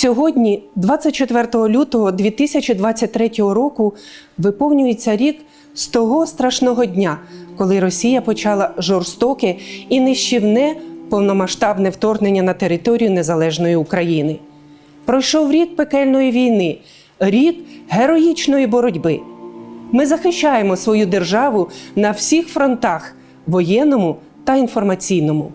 Сьогодні, 24 лютого 2023 року, виповнюється рік з того страшного дня, коли Росія почала жорстоке і нищівне повномасштабне вторгнення на територію незалежної України. Пройшов рік пекельної війни, рік героїчної боротьби. Ми захищаємо свою державу на всіх фронтах воєнному та інформаційному.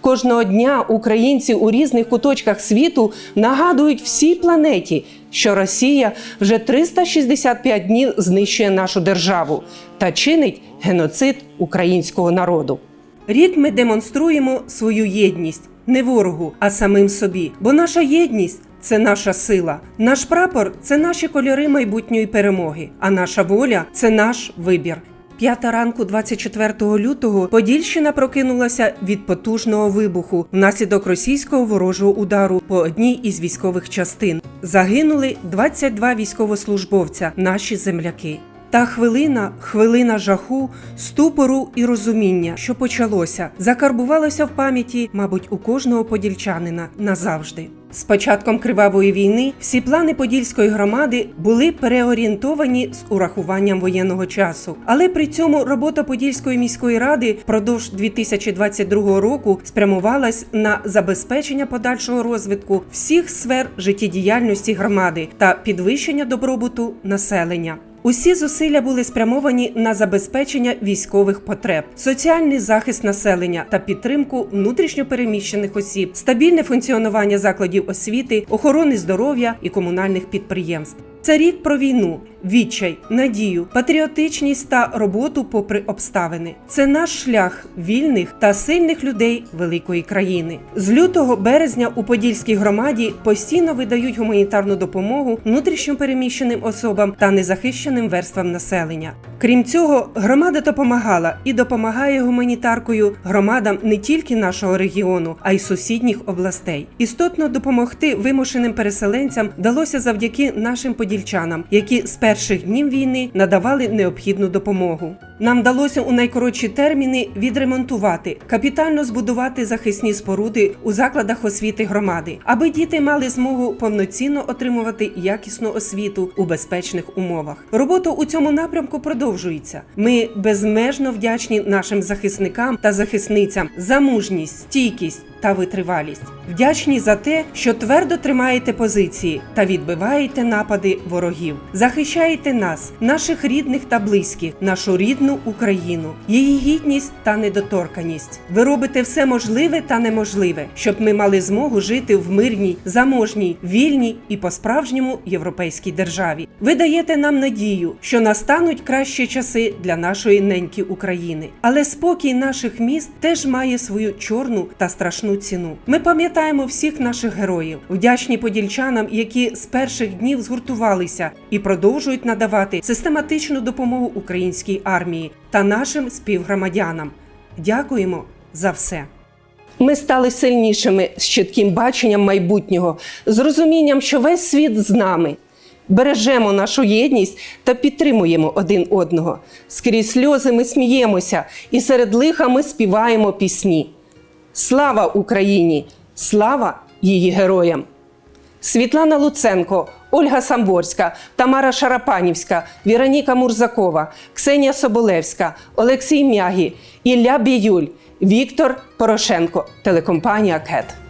Кожного дня українці у різних куточках світу нагадують всій планеті, що Росія вже 365 днів знищує нашу державу та чинить геноцид українського народу. Рік ми демонструємо свою єдність не ворогу, а самим собі. Бо наша єдність це наша сила. Наш прапор це наші кольори майбутньої перемоги, а наша воля це наш вибір. П'ята ранку 24 лютого Подільщина прокинулася від потужного вибуху внаслідок російського ворожого удару по одній із військових частин. Загинули 22 військовослужбовця, наші земляки. Та хвилина, хвилина жаху, ступору і розуміння, що почалося, закарбувалося в пам'яті, мабуть, у кожного подільчанина назавжди. З початком кривавої війни всі плани подільської громади були переорієнтовані з урахуванням воєнного часу. Але при цьому робота Подільської міської ради впродовж 2022 року спрямувалась на забезпечення подальшого розвитку всіх сфер життєдіяльності громади та підвищення добробуту населення. Усі зусилля були спрямовані на забезпечення військових потреб, соціальний захист населення та підтримку внутрішньопереміщених осіб, стабільне функціонування закладів освіти, охорони здоров'я і комунальних підприємств. Це рік про війну, відчай, надію, патріотичність та роботу попри обставини. Це наш шлях вільних та сильних людей великої країни. З лютого березня у Подільській громаді постійно видають гуманітарну допомогу внутрішньопереміщеним особам та незахищеним верствам населення. Крім цього, громада допомагала і допомагає гуманітаркою громадам не тільки нашого регіону, а й сусідніх областей. Істотно допомогти вимушеним переселенцям вдалося завдяки нашим подільчанам, які з перших днів війни надавали необхідну допомогу. Нам вдалося у найкоротші терміни відремонтувати, капітально збудувати захисні споруди у закладах освіти громади, аби діти мали змогу повноцінно отримувати якісну освіту у безпечних умовах. Робота у цьому напрямку продовжується. Ми безмежно вдячні нашим захисникам та захисницям за мужність, стійкість та витривалість. Вдячні за те, що твердо тримаєте позиції та відбиваєте напади ворогів, захищаєте нас, наших рідних та близьких, нашу рідну Україну, її гідність та недоторканість. Ви робите все можливе та неможливе, щоб ми мали змогу жити в мирній, заможній, вільній і по-справжньому європейській державі. Ви даєте нам надію, що настануть кращі часи для нашої неньки України. Але спокій наших міст теж має свою чорну та страшну ціну. Ми пам'ятаємо всіх наших героїв, вдячні подільчанам, які з перших днів згуртувалися і продовжують надавати систематичну допомогу українській армії та нашим співгромадянам. Дякуємо за все. Ми стали сильнішими з чітким баченням майбутнього, з розумінням, що весь світ з нами. Бережемо нашу єдність та підтримуємо один одного. Скрізь сльози ми сміємося, і серед лиха ми співаємо пісні. Слава Україні! Слава її героям! Світлана Луценко, Ольга Самборська, Тамара Шарапанівська, Віроніка Мурзакова, Ксенія Соболевська, Олексій Мягі, Ілля Біюль, Віктор Порошенко, телекомпанія КЕТ.